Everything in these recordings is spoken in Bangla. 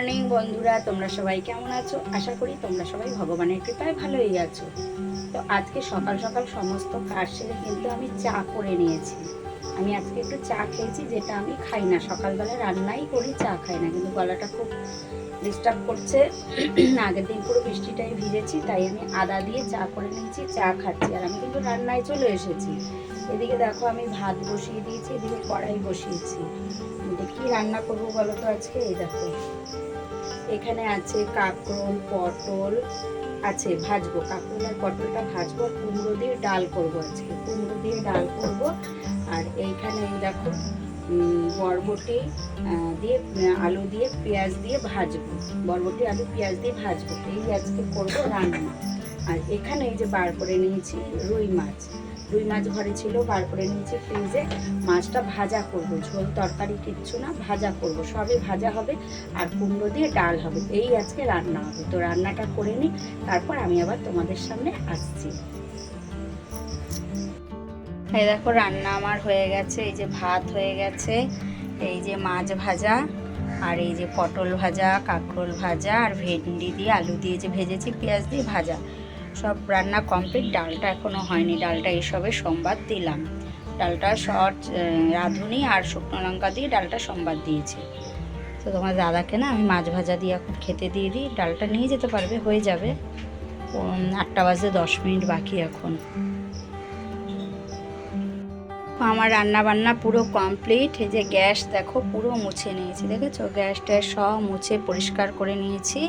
মর্নিং, বন্ধুরা, তোমরা সবাই কেমন আছো? আশা করি তোমরা সবাই ভগবানের কৃপায় ভালোই আছো। তো আজকে সকাল সকাল সমস্ত কাজ সেরে কিন্তু আমি চা করে নিয়েছি। আমি আজকে একটু চা খেয়েছি, যেটা আমি খাই না। সকালবেলা রান্নাই করি, চা খাই না। কিন্তু গলাটা খুব ডিস্টার্ব করছে। আগের দিন পুরো বৃষ্টিটাই ভিজেছি, তাই আমি আদা দিয়ে চা করে নিয়েছি, চা খাচ্ছি। আর আমি কিন্তু রান্নায় চলে এসেছি। এদিকে দেখো, আমি ভাত বসিয়ে দিয়েছি, এদিকে কড়াই বসিয়েছি। কি রান্না করব বলো তো আজকে? এই দেখো। এখানে আছে কাঁকরোল, পটল, আছে ভাজবো, কাঁকরোল আর পটলটা ভাজবো, কুমড়ো দিয়ে ডাল করব আজকে। কুমড়ো দিয়ে ডাল করব। আর এইখানে দেখো বরবটি দিয়ে, আলু দিয়ে পেঁয়াজ দিয়ে ভাজবো। বরবটি, আলু, পেঁয়াজ দিয়ে ভাজবো। এই আজকে করব রান্না। আর এখানে এই যে বার করে নিয়েছি রুই মাছ। রুই মাছ ঘরে ছিল, বার করে নিয়েছি ফ্রিজে। মাছটা ভাজা করব, ঝোল, তরকারি, কিচ্ছু না, ভাজা করব। সবে ভাজা হবে আর কুমড়ো দিয়ে ডাল হবে। এই আজকে রান্না হবে। তো রান্নাটা করে নিই তারপর আমি আবার তোমাদের সামনে আসছি। এই দেখো, রান্না আমার হয়ে গেছে। এই যে ভাত হয়ে গেছে, এই যে মাছ ভাজা, আর এই যে পটল ভাজা, কাঁকরোল ভাজা, আর ভেন্ডি দিয়ে আলু দিয়ে যে ভেজেছি, পেঁয়াজ দিয়ে ভাজা। সব রান্না কমপ্লিট ডালটা এখনও হয়নি। ডালটা এসবে সোমবার দিলাম। ডালটা শর্ট রাঁধুনি আর শুকনো লঙ্কা দিয়ে ডালটা সোমবার দিয়েছি। তো তোমার দাদাকে না আমি মাছ ভাজা দিয়ে এখন খেতে দিয়ে দিই। ডালটা নিয়ে যেতে পারবে, হয়ে যাবে। আটটা বাজে, দশ মিনিট বাকি এখন। আমার রান্না বান্না পুরো কমপ্লিট এই যে গ্যাস দেখো, পুরো মুছে নিয়েছি, দেখেছ? গ্যাস ট্যাস সব মুছে, পরিষ্কার করে নিয়েছি।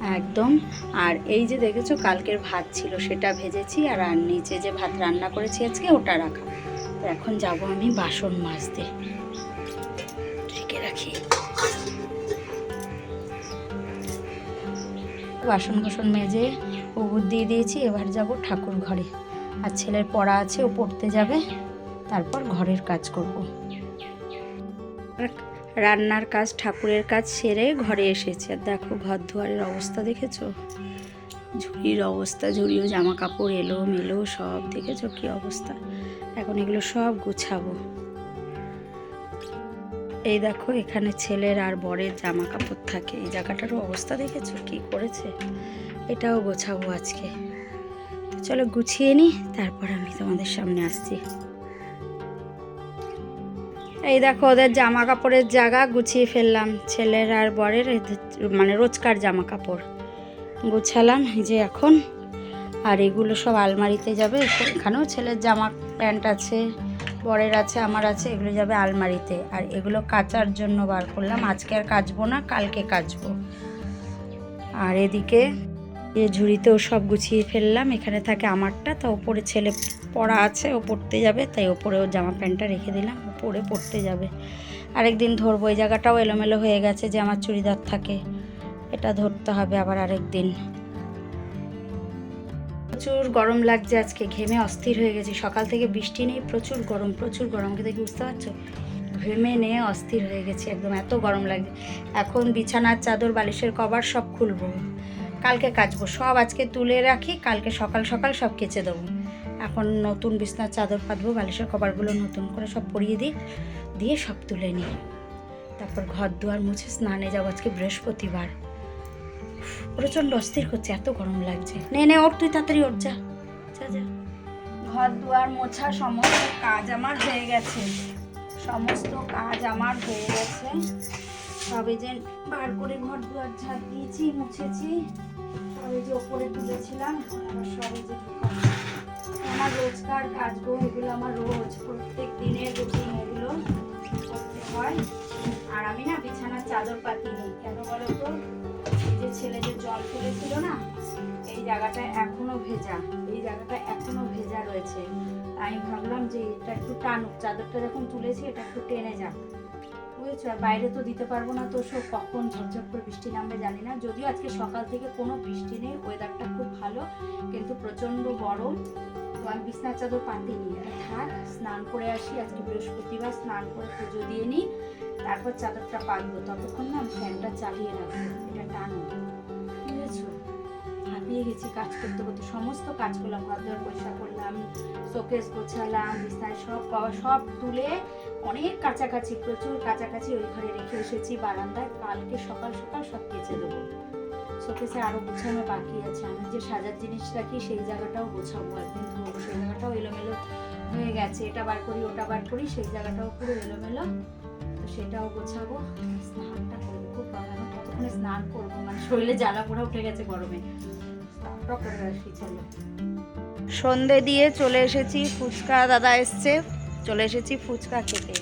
একদম। আর এই যে দেখেছ, কালকের ভাত ছিল, সেটা ভেজেছি, আর আর নিচে যে ভাত রান্না করেছি আজকে, ওটা রাখা। তো এখন যাব আমি বাসন মাজতে। ঢেকে রাখি। বাসন কোসন মেজে পুকুর দিয়ে দিয়েছি, এবার যাব ঠাকুর ঘরে। আর ছেলের পড়া আছে, ও পড়তে যাবে, তারপর ঘরের কাজ করব। রান্নার কাজ, ঠাকুরের কাজ সেরে ঘরে এসেছি। আর দেখো ঘর দুয়ারের অবস্থা দেখেছ? ঝুড়ির অবস্থা, ঝুড়িও জামা কাপড় এলো, মেলো, সব দেখেছ কি অবস্থা? এখন এগুলো সব গুছাবো। এই দেখো, এখানে ছেলের আর বরের জামা কাপড় থাকে। এই জায়গাটারও অবস্থা দেখেছ? কি করেছে? এটাও গোছাবো আজকে। চলো গুছিয়ে নিই তারপর আমি তোমাদের সামনে আসছি। এই দেখো ওদের জামা কাপড়ের জায়গা গুছিয়ে ফেললাম। ছেলের আর বরের মানে রোজকার জামা কাপড় গুছালাম যে এখন। আর এগুলো সব আলমারিতে যাবে। এখানেও ছেলের জামা প্যান্ট আছে, বরের আছে, আমার আছে, এগুলো যাবে আলমারিতে। আর এগুলো কাচার জন্য বার করলাম। আজকে আর কাচবো না, কালকে কাচবো। আর এদিকে এ ঝুড়িতেও সব গুছিয়ে ফেললাম। এখানে থাকে আমারটা, তা ওপরে ছেলে পড়া আছে, ও পড়তে যাবে, তাই ওপরেও জামা প্যান্টটা রেখে দিলাম ও পরে পড়তে যাবে। আরেকদিন ধরবো, এই জায়গাটাও এলোমেলো হয়ে গেছে যে আমার চুড়িদার থাকে, এটা ধরতে হবে আবার আরেক দিন প্রচুর গরম লাগছে আজকে, ঘেমে অস্থির হয়ে গেছি। সকাল থেকে বৃষ্টি নেই, প্রচুর গরম প্রচুর গরম। কি বুঝতে পারছ? ঘেমে নিয়ে অস্থির হয়ে গেছি, একদম এত গরম লাগছে। এখন বিছানার চাদর, বালিশের কভার সব খুলবো। কালকে কাচবো। সব আজকে তুলে রাখি, কালকে সকাল সকাল সব কেচে দেবো। এখন নতুন বিছনার চাদর পাতবো, বালিশের কভারগুলো নতুন করে সব পরিয়ে দিই, দিয়ে সব তুলে নিই। তারপর ঘর দুয়ার মুছে স্নানে যাব আজকে বৃহস্পতিবার। প্রচণ্ড অস্থির করছে, এত গরম লাগছে। নে নে ওর তুই, তাড়াতাড়ি ওর যা যা যা। ঘর দুয়ার মোছা সমস্ত কাজ আমার হয়ে গেছে। সমস্ত কাজ আমার হয়ে গেছে। সবে যে বার করে ঘর দুয়ার ঝাড় দিয়েছি, মুছেছি। সবে যে ওপরে তুলেছিলাম এখন আবার যে আমার রোজকার কাজ গো এগুলো আমার রোজ, প্রত্যেক দিনের রুটিন এগুলো করতে হয়। আর আমি না বিছানার চাদর পাতি নেই। কেন বলো তো? এই যে ছেলে যে জল ফেলেছিল না, এই জায়গাটা এখনও ভেজা। এই জায়গাটা এখনও ভেজা রয়েছে। আমি ভাবলাম যে এটা একটু টানুক। চাদরটা যখন তুলেছি, এটা একটু টেনে যাক। বুঝেছ? আর বাইরে তো দিতে পারব না তো সব কখন ঝরঝর করে বৃষ্টি নামবে জানি না। যদিও আজকে সকাল থেকে কোনো বৃষ্টি নেই ওয়েদারটা খুব ভালো, কিন্তু প্রচণ্ড গরম। তো আমি বিছনার চাদর পাতিনি থাক, স্নান করে আসি, আজকে বৃহস্পতিবার, স্নান করে পুজো দিয়ে নিই, তারপর চাদরটা পাতবো। ততক্ষণ না আমি ফ্যানটা চালিয়ে রাখব, এটা টানো। বুঝেছ? হাঁপিয়ে গেছি, কাজ করতে করতে। সমস্ত কাজ করলাম ঘর দর পরিষ্কার করলাম, শোকেস গোছালাম, বিছনায় সব সব তুলে অনেক কাছাকাছি, প্রচুর কাছাকাছি ওই ঘরে রেখে এসেছি। বারান্দায় কালকে সকাল সকাল সব কেচে দেবো। শোকেসে আরও গোছানো বাকি আছে। আমি যে সাজার জিনিস রাখি, সেই জায়গাটাও গোছাবো। একদিন ধোবো সেই জায়গাটাও এলোমেলো হয়ে গেছে। এটা বার করি, ওটা বার করি, সেই জায়গাটাও পুরো এলোমেলো। তো সেটাও গোছাবো। স্নানটা করব, খুব আমি কতক্ষণে স্নান করব। মানে শরীরে জ্বালা পোড়া উঠে গেছে গরমে। স্নানটা করে আসি চলো। সন্ধে দিয়ে চলে এসেছি। ফুচকা দাদা এসছে। চলে এসেছি ফুচকা খেতে।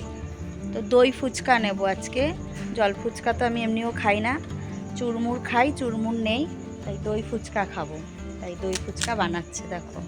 তো দই ফুচকা নেব আজকে। জল ফুচকা তো আমি এমনিও খাই না। চুরমুর খাই, চুরমুর নেই, তাই দই ফুচকা খাব। তাই দই ফুচকা বানাচ্ছে, দেখো।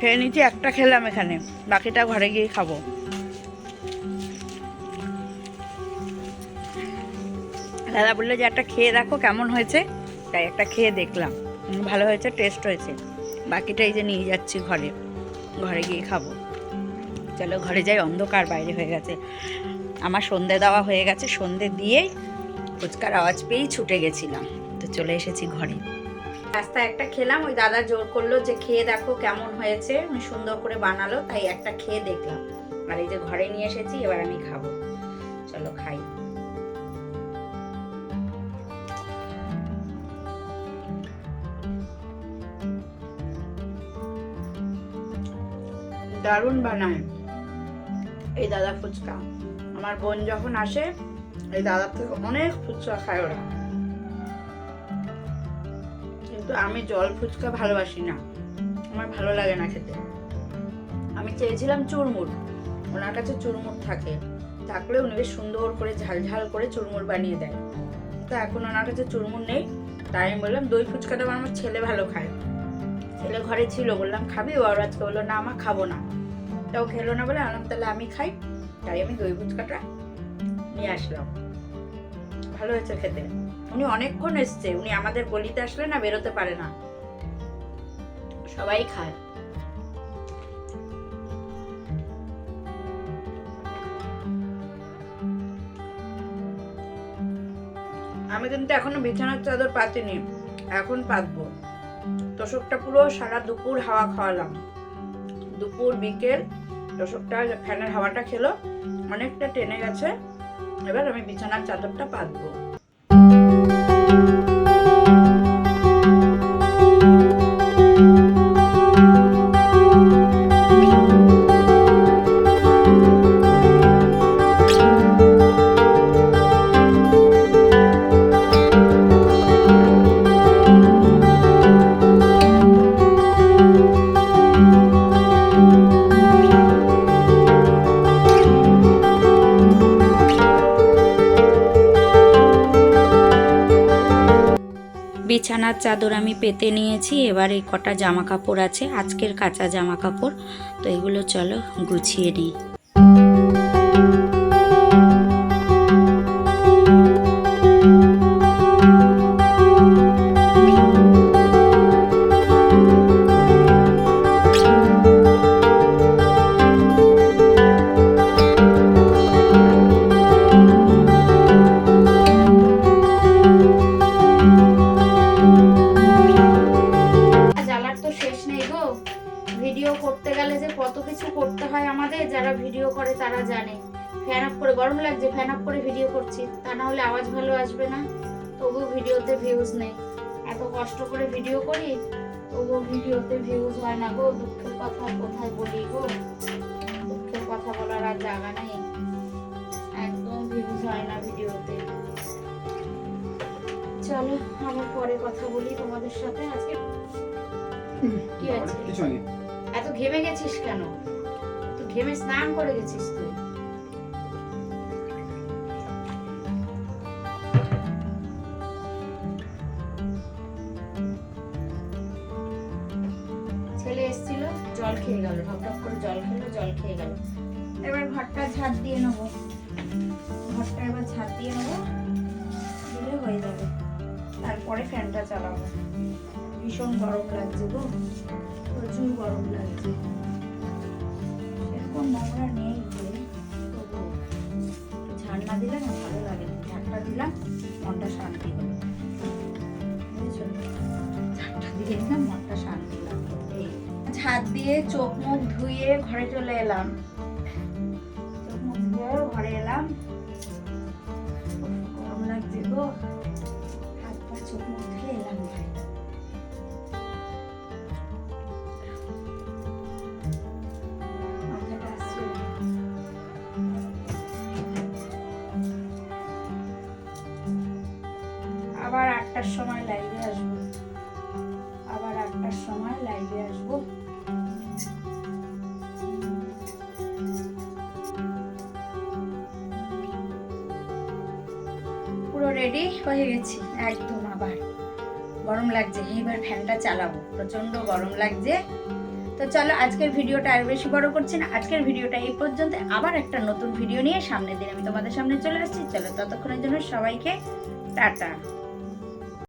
খেয়ে নিচ্ছি একটা খেলাম এখানে। বাকিটা ঘরে গিয়ে খাব। দাদা বলল যে, একটা খেয়ে দেখো কেমন হয়েছে? তাই একটা খেয়ে দেখলাম। ভালো হয়েছে টেস্ট হয়েছে। বাকিটা এই যে নিয়ে যাচ্ছি ঘরে। ঘরে গিয়ে খাব। চলো ঘরে যাই, অন্ধকার বাইরে হয়ে গেছে। আমার সন্ধে দেওয়া হয়ে গেছে, সন্ধে দিয়েই ফুচকার আওয়াজ পেয়েই ছুটে গেছিলাম। তো চলে এসেছি ঘরে। রাস্তায় একটা খেলাম, ওই দাদা জোর করল যে, খেয়ে দেখো কেমন হয়েছে। উনি সুন্দর করে বানালো, তাই একটা খেয়ে দেখলাম। আর এই যে ঘরে নিয়ে এসেছি, এবার আমি খাব। চলো খাই। দারুণ বানায়। এই দাদা ফুচকা। আমার বোন যখন আসে, এই দাদার থেকে অনেক ফুচকা খায় ওরা। কিন্তু আমি জল ফুচকা ভালোবাসি না। আমার ভালো লাগে না খেতে। আমি চেয়েছিলাম চুরমুর। ওনার কাছে চুরমুর থাকে। থাকলে উনি বেশ সুন্দর করে ঝাল ঝাল করে চুরমুর বানিয়ে দেয়। তো এখন ওনার কাছে চুরমুর নেই। তাই আমি বললাম, দই ফুচকাটা আমার ছেলে ভালো খায়। ছেলে ঘরে ছিল, বললাম, খাবি? ও আর আজকে বলল, না আমার খাব না। তাও খেলো না বলে আনলাম, তাহলে আমি খাই। তাই আমি দই ফুচকাটা নিয়ে আসলাম। ভালো হয়েছে খেতে। উনি অনেকক্ষণ এসছে, উনি আমাদের গলিতে আসলে না বেরোতে পারে না। সবাই খায়। আমি কিন্তু এখনও বিছানার চাদর পাতিনি, এখন পাতবো। তোষকটা পুরো সারা দুপুর হাওয়া খাওয়ালাম। দুপুর, বিকেল, তোষকটা ফ্যানের হাওয়াটা খেলো, অনেকটা টেনে গেছে। এবার আমি বিছানার চাদরটা পাতবো। Thank you. বিছানার চাদর আমি পেতে নিয়েছি। এবার এই কটা জামা কাপড় আছে। আজকের কাঁচা জামা কাপড় তো এগুলো চলো গুছিয়ে নিই। করে তারা জানে। ফ্যান অফ করে গরম লাগছে ফ্যান অফ করে ভিডিও করছি। তা না হলে আওয়াজ ভালো আসবে না। তবু ভিডিওতে ভিউজ নেই। এত কষ্ট করে ভিডিও করি তবুও ভিডিওতে ভিউজ হয় না গো। দুঃখের কথা কোথায় বলি গো? দুঃখের কথা বলার আর জায়গা নেই। একদম ভিউজ হয় না ভিডিওতে চলো আবার পরে কথা বলি তোমাদের সাথে আজকে। কি আছে? এত ঘেমে গেছিস কেন? ঘেমে স্নান করে গেছিস তুই। ছেলে এসেছিল, জল খেয়ে গেল ঢক করে জল খেলো, জল খেয়ে গেল। এবার ঘরটা ঝাড় দিয়ে নেব। ঘরটা এবার ঝাড় দিয়ে নেব, দিলে হয়ে যাবে। তারপরে ফ্যানটা চালাবো। ভীষণ গরম লাগছে গো, প্রচুর গরম লাগছে। নোংরা নেই তবু দিলে না ভালো লাগে না। দিলাম, মনটা শান্তি হলো। বুঝেছ? ঝাড়টা দিয়ে না মনটা শান্তি দিয়ে চোখ মুখ ধুয়ে ঘরে চলে এলাম। চোখ মুখ ধুয়ে ঘরে এলাম। গরম লাগছে গো। আটটার সময় লাইভে আসব। আবার আটটার সময় লাইভে আসব। পুরো রেডি হয়ে গেছি, একদম আবার। গরম লাগছে, এইবার ফ্যানটা চালাবো। প্রচণ্ড গরম লাগছে। তো চলো, আজকের ভিডিওটা আর বেশি বড় করছি না। আজকের ভিডিওটা এই পর্যন্ত। আবার একটা নতুন ভিডিও নিয়ে সামনের দিন আমি তোমাদের সামনে চলে আসছি। চলো, ততক্ষণের জন্য সবাইকে টাটা।